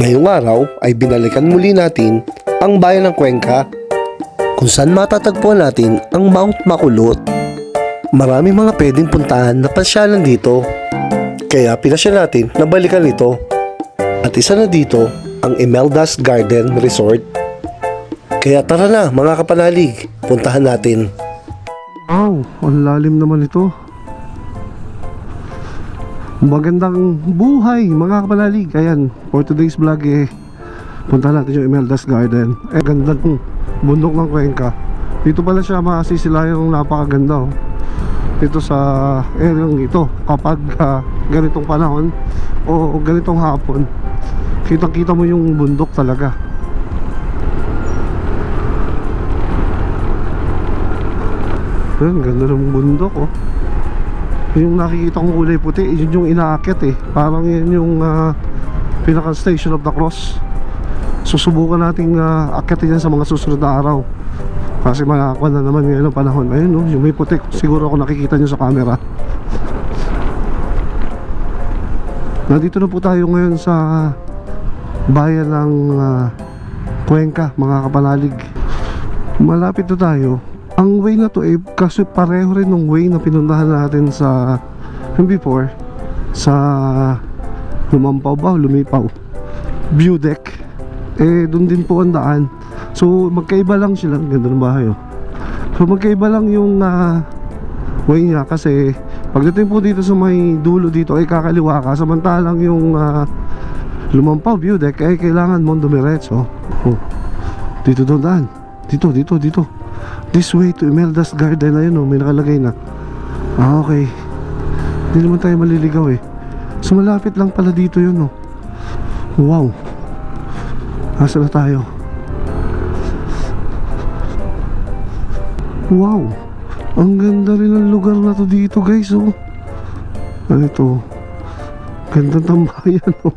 Ngayong araw ay binalikan muli natin ang bayan ng Cuenca kung saan matatagpuan natin ang Mount Makulot. Maraming mga pwedeng puntahan na pasyalan dito. Kaya pinasya natin na balikan ito. At isa na dito ang Imeldas Garden Resort. Kaya tara na mga kapanalig, puntahan natin. Wow, ang lalim naman ito. Magandang buhay mga kapalalig. Ayan, for today's vlog eh, punta natin yung Imeldas Garden. Eh, ganda ng bundok ng Cuenca. Dito pala siya masisila yung napakaganda oh. Dito sa area ito kapag ah, ganitong panahon o ganitong hapon. Kitang kita mo yung bundok talaga. Ayan, ganda ng bundok oh. Yung nakikita kong kulay puti, yun yung inaakit eh. Parang yun yung ah, pinaka station of the cross. Susubukan nating uh, akitin yan sa mga susunod na araw. Kasi makakuha na naman ngayon ang panahon. Ayun oh, yung may puti. Siguro ako nakikita nyo sa camera. Nandito na po tayo ngayon sa bayan ng ah, Cuenca, mga kapanalig. Malapit na tayo. Ang way na to eh, kasi pareho rin ng way na pinuntahan natin sa yung before sa Lumampaw ba? Lumipaw View deck eh doon din po ang daan so magkaiba lang sila ganda ng bahay oh. so magkaiba lang yung ah, way niya kasi pagdating po dito sa may dulo dito ay kakaliwa ka samantalang yung ah, Lumampaw view deck ay kailangan mong dumiretso oh. dito doon daan dito dito dito. This way to Imelda's Garden. Ayun oh, may nakalagay na. Ah okay. Hindi naman tayo maliligaw eh. So malapit lang pala dito yun oh. Wow. Asa na tayo? Wow. Ang ganda rin ng lugar na to dito guys oh. Ano ito Ganda ng bayan oh.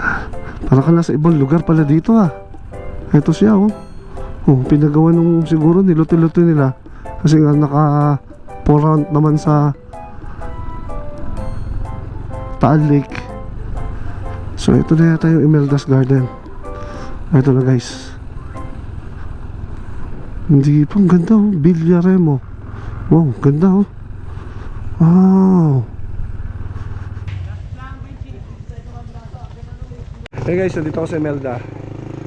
Para ka nasa ibang lugar pala dito ah. Ito siya oh Oh, pinagawa nung siguro niluto-luto nila kasi nga naka pour round naman sa Taal Lake. So ito na yata yung Imeldas Garden. Ito na guys. Hindi pa ang ganda oh, Villaremo. Wow, ganda oh. Wow. Hey guys, nandito ako sa Imelda.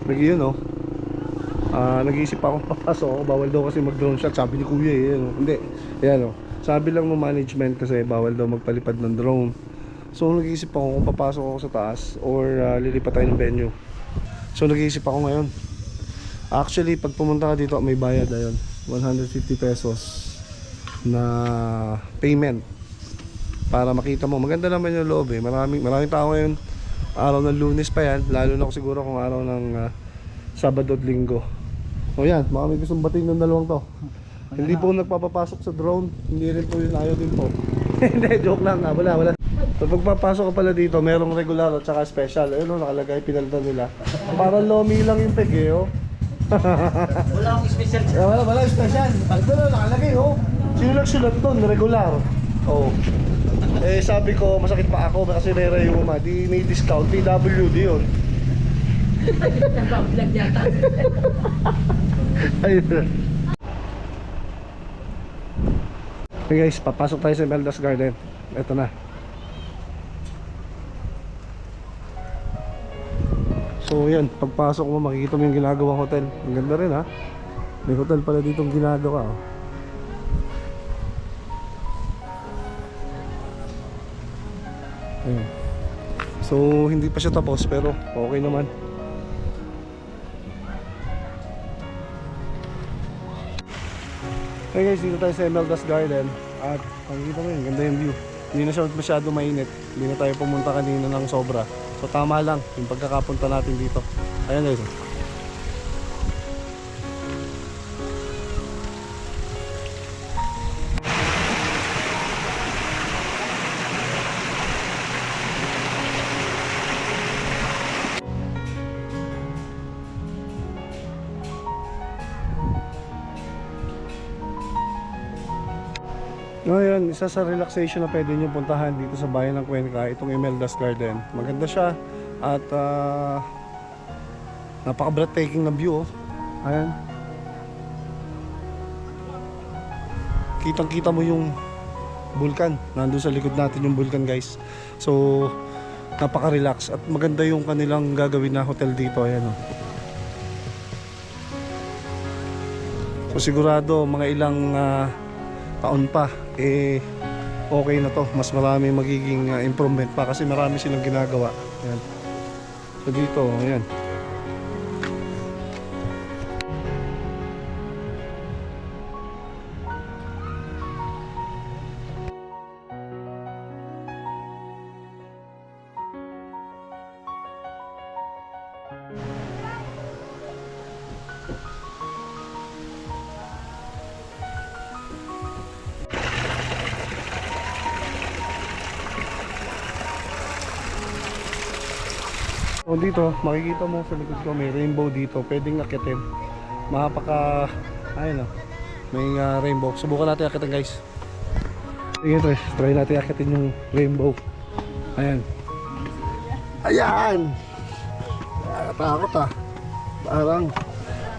Nag-iyon oh. Ah, nag-iisip ako papasok ako, bawal daw kasi mag-drone shot. Sabi ni Kuya eh, ano. Hindi. Ayan oh. Sabi lang ng management kasi bawal daw magpalipad ng drone. So nag-iisip ako kung papasok ako sa taas or ah, lilipat tayo ng venue. So nag-iisip ako ngayon. Actually, pag pumunta ka dito, may bayad ayun. 150 pesos na payment para makita mo. Maganda naman yung loob eh. Maraming, maraming tao ngayon. Araw ng lunes pa yan. Lalo na ko siguro kung araw ng ah, Sabado at Linggo. O yan, baka may gustong batiin ng dalawang to. Hindi po nagpapapasok sa drone. Hindi rin po yun ayaw din po. Hindi, joke lang nga. Wala, wala. So pagpapasok ka pala dito, merong regular at saka special. Ayun o, nakalagay, pinalitan nila. Parang lomi lang yung peg eh, oh. Wala akong special Eh, wala, wala, special. Ito na, nakalagay, oh. Sino nagsulat doon? Regular. Oh. Eh, sabi ko, masakit pa ako kasi rera yung uma. Di may discount. PWD yun. Nagbablog yata. Ayun. Okay guys, papasok tayo sa Meldas Garden. Ito na. So yan, pagpasok mo makikita mo yung ginagawang hotel. Ang ganda rin ha. May hotel pala dito ang ginagawa. Oh. Ayun. So hindi pa siya tapos pero okay naman. Hey guys, dito tayo sa Emeldas Garden at makikita mo yun, ganda yung view. Hindi na siya masyado mainit. Hindi na tayo pumunta kanina ng sobra. So tama lang yung pagkakapunta natin dito. Ayan guys. Ngayon, isa sa relaxation na pwede nyo puntahan dito sa bayan ng Cuenca, itong Imeldas Garden. Maganda siya. At ah, napaka-breathtaking na view oh. Ayan. Kitang-kita mo yung bulkan. Nandun sa likod natin yung bulkan guys. So, napaka-relax at maganda yung kanilang gagawin na hotel dito. Ayan oh. So sigurado mga ilang ah, taon pa eh okay na to. Mas marami magiging ah, improvement pa kasi marami silang ginagawa. Ayan. So dito, ayan. O dito, makikita mo sa likod ko may rainbow dito. Pwedeng akitin. Mapaka, ayun o. May ah, rainbow. Subukan natin akitin guys. Sige tre, try natin akitin yung rainbow. Ayan. Ayan! Nakakatakot ah. Parang,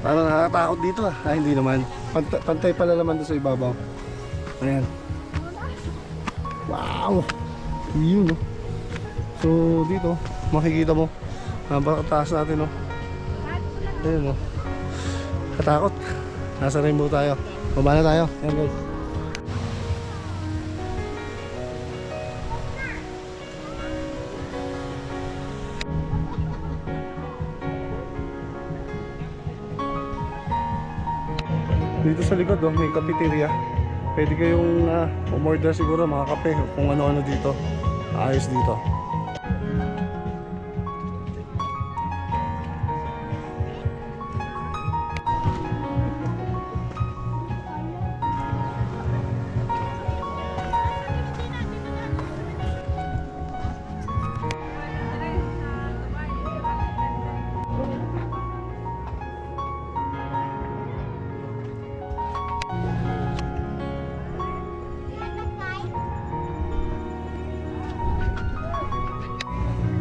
parang nakakatakot dito ah. Ay, hindi naman. Pantay, pantay pala naman doon sa ibabaw. Ayan. Wow! Yun oh. So dito, makikita mo Napakataas natin, no? Ayun, no? Katakot. Nasa rainbow tayo. Baba na tayo. Ayan, guys. Dito sa likod, oh, may cafeteria. Pwede kayong uh, umorder siguro mga kape kung ano-ano dito. Ayos dito.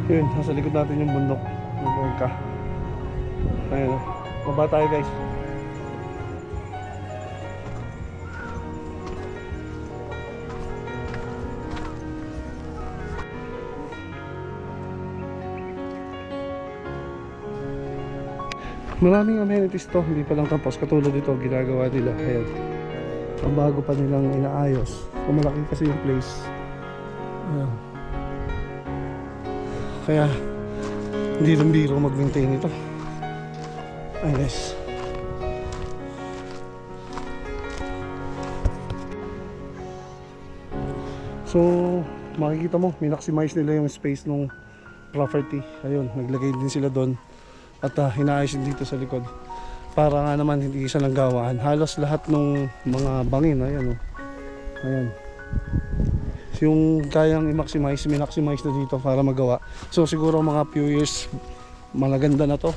Yun, nasa likod natin yung bundok ng Cuenca. Ayun, oh. baba tayo guys. Maraming amenities to, hindi pa lang tapos. Katulad ito, ginagawa nila. Ayan. Ang bago pa nilang inaayos. So, malaki kasi yung place. Ayan. Kaya hindi rin biro mag-maintain ito. Ay guys. So, makikita mo, minaximize nila yung space ng property. Ayun, naglagay din sila doon. At uh, hinaayos din dito sa likod. Para nga naman hindi isa lang gawaan. Halos lahat ng mga bangin, ayan oh. Ayan yung kayang i-maximize, min-maximize na dito para magawa. So siguro mga few years malaganda na to.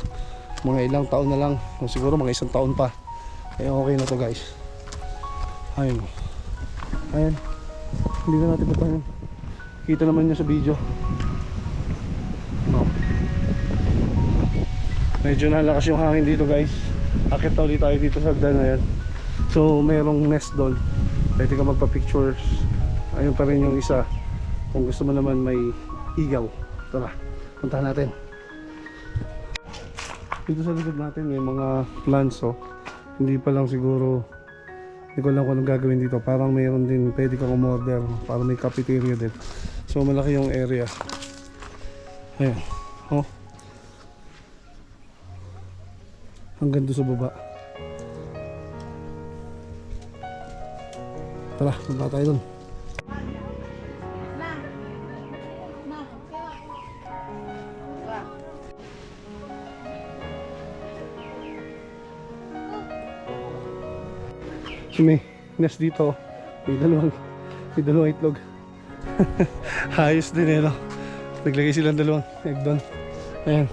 Mga ilang taon na lang, o siguro mga isang taon pa. Eh okay na to guys. Ayun. Ayun. Hindi na natin patayin. Kita naman nyo sa video. No. Medyo nalakas yung hangin dito guys. Akit na ulit tayo dito sa hagdan na yan. So merong nest doon. Pwede ka magpa-pictures ayun pa rin yung isa. Kung gusto mo naman may igaw tara puntahan natin. Dito sa likod natin may mga plants oh. Hindi pa lang siguro hindi ko lang kung anong gagawin dito. Parang mayroon din pwede kang umorder para may cafeteria din. So malaki yung area. Ayan oh. Hanggang doon sa baba. Tara punta tayo doon may nest dito. May dalawang, may dalawang itlog. Hayos din eh, no? Naglagay silang dalawang egg doon. Ayan.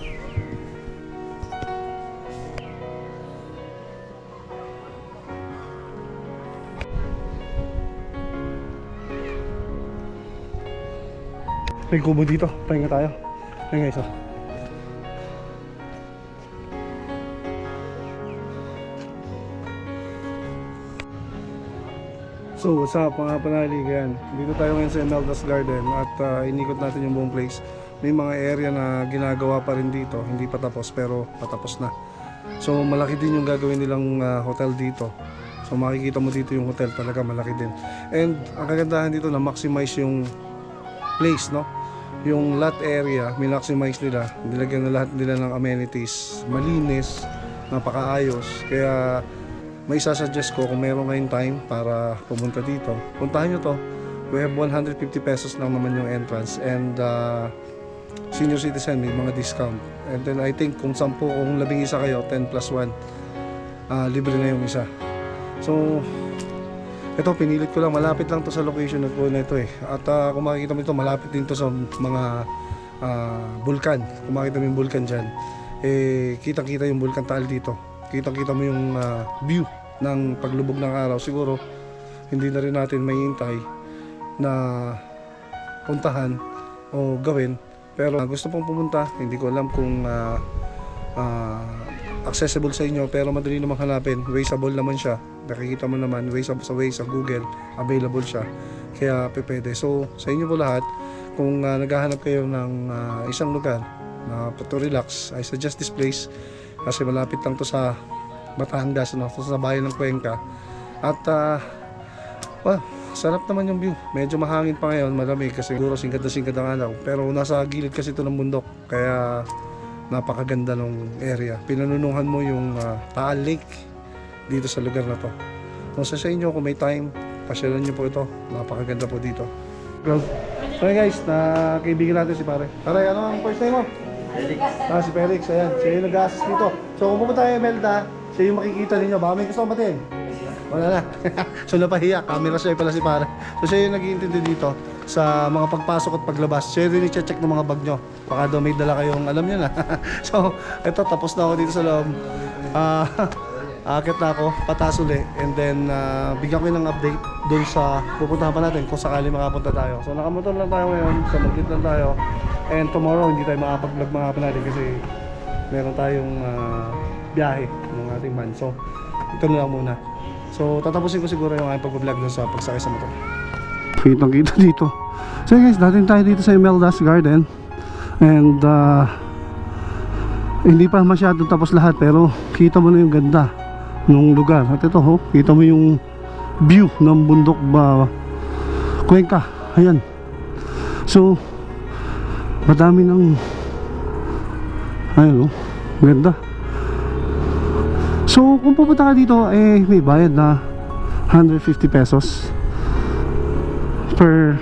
May kubo dito. Pahinga tayo. Ayan guys, oh. So what's up mga panalig. Dito tayo ngayon sa Emeldas Garden at uh, inikot natin yung buong place. May mga area na ginagawa pa rin dito, hindi pa tapos pero patapos na. So malaki din yung gagawin nilang uh, hotel dito. So makikita mo dito yung hotel talaga malaki din. And ang kagandahan dito na maximize yung place no. Yung lot area, minmaximize nila. Nilagyan na lahat nila ng amenities. Malinis, napakaayos. Kaya may isasuggest ko kung meron kayong time para pumunta dito. Puntahan nyo to. We have 150 pesos lang naman yung entrance and uh, senior citizen may mga discount. And then I think kung 10 kung labing isa kayo, 10 plus 1, ah, libre na yung isa. So, ito pinilit ko lang, malapit lang to sa location na na ito eh. At ah, kung makikita mo ito, malapit din to sa mga ah, bulkan. Kung makikita mo yung bulkan dyan, eh, kitang-kita yung bulkan Taal dito. Kitang-kita mo yung ah, view ng paglubog ng araw. Siguro, hindi na rin natin may hintay na puntahan o gawin. Pero ah, gusto pong pumunta, hindi ko alam kung ah, ah, accessible sa inyo pero madali namang hanapin. Wazeable naman siya. Nakikita mo naman, Waze sa Waze sa Google, available siya. Kaya pwede. So, sa inyo po lahat, kung ah, naghahanap kayo ng ah, isang lugar na to relax, I suggest this place kasi malapit lang to sa Batangas, no? to sa bayan ng Cuenca. At ah, well, sarap naman yung view. Medyo mahangin pa ngayon, malamig kasi siguro singkad na singkad ang araw. Pero nasa gilid kasi ito ng bundok. Kaya napakaganda ng area. Pinanunuhan mo yung ah, Taal Lake dito sa lugar na to. Kung sa inyo, kung may time, pasyalan nyo po ito. Napakaganda po dito. Well, so guys, na kaibigan natin si pare. Pare, ano ang first name mo? Felix. Ah, si Felix, ayan. Siya yung nag-assist dito. So kung pupunta kayo Melda, siya yung makikita ninyo. Baka may gusto batin. Wala na. so napahiya, camera shy pala si pare. So siya yung nag-iintindi dito sa mga pagpasok at paglabas. Siya rin check ng mga bag nyo. Baka daw may dala kayong alam nyo na. so, eto, tapos na ako dito sa loob. Ah, akit na ako, patas uli. And then, ah, bigyan ko ng update dun sa pupuntahan pa natin kung sakali makapunta tayo. So, nakamotor lang tayo ngayon. Sa magkit lang tayo. And tomorrow, hindi tayo makapag-vlog mga natin kasi meron tayong ah, biyahe ng ating man. So, ito na lang muna. So, tatapusin ko siguro yung aking pag-vlog sa pagsakay sa motor. Kitang kita dito. So guys, dating tayo dito sa Imeldas Garden. And uh, hindi pa masyadong tapos lahat pero kita mo na yung ganda ng lugar. At ito ho, kita mo yung view ng bundok ba Cuenca. Ayan. So, madami ng ayun oh, ganda. So, kung pupunta ka dito, eh, may bayad na 150 pesos per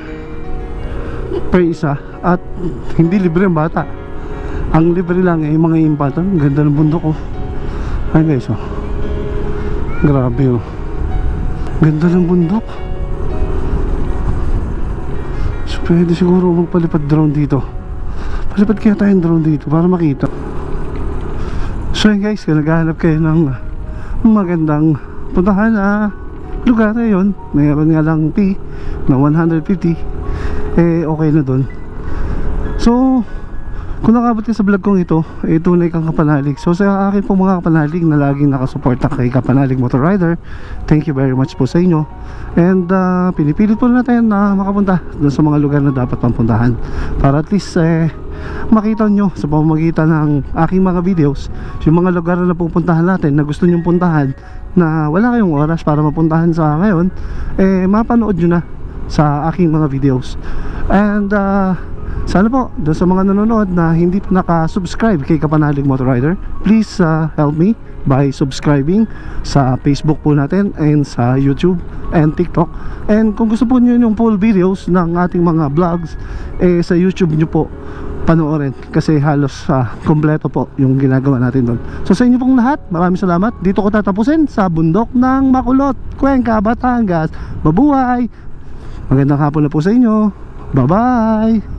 per isa. At hindi libre ang bata. Ang libre lang eh yung mga impata ang ganda ng bundok oh. Ay guys oh. Grabe oh. Ganda ng bundok. So pwede siguro magpalipad drone dito. Palipad kaya tayong drone dito para makita so yun guys kung naghahanap kayo ng magandang puntahan. Na lugar na yun. Mayroon nga lang fee na 150 eh okay na dun. So kung nakabot ka sa vlog kong ito eh tunay kang kapanalig. So sa akin po mga kapanalig na laging nakasuporta kay kapanalig motor rider thank you very much po sa inyo. And uh, pinipilit po natin na makapunta dun sa mga lugar na dapat pampuntahan para at least eh makita nyo sa pamamagitan ng aking mga videos yung mga lugar na pupuntahan natin na gusto nyong puntahan na wala kayong oras para mapuntahan sa ngayon eh mapanood nyo na sa aking mga videos. And uh, sana po doon sa mga nanonood na hindi naka-subscribe kay Kapanalig Motor Rider please uh, help me by subscribing sa Facebook po natin and sa YouTube and TikTok and kung gusto po nyo yung full videos ng ating mga vlogs eh sa YouTube nyo po panoorin kasi halos uh, kompleto po yung ginagawa natin doon. So sa inyo pong lahat, maraming salamat. Dito ko tatapusin sa bundok ng Makulot, Cuenca, Batangas. Mabuhay! Magandang hapon na po sa inyo. Bye-bye!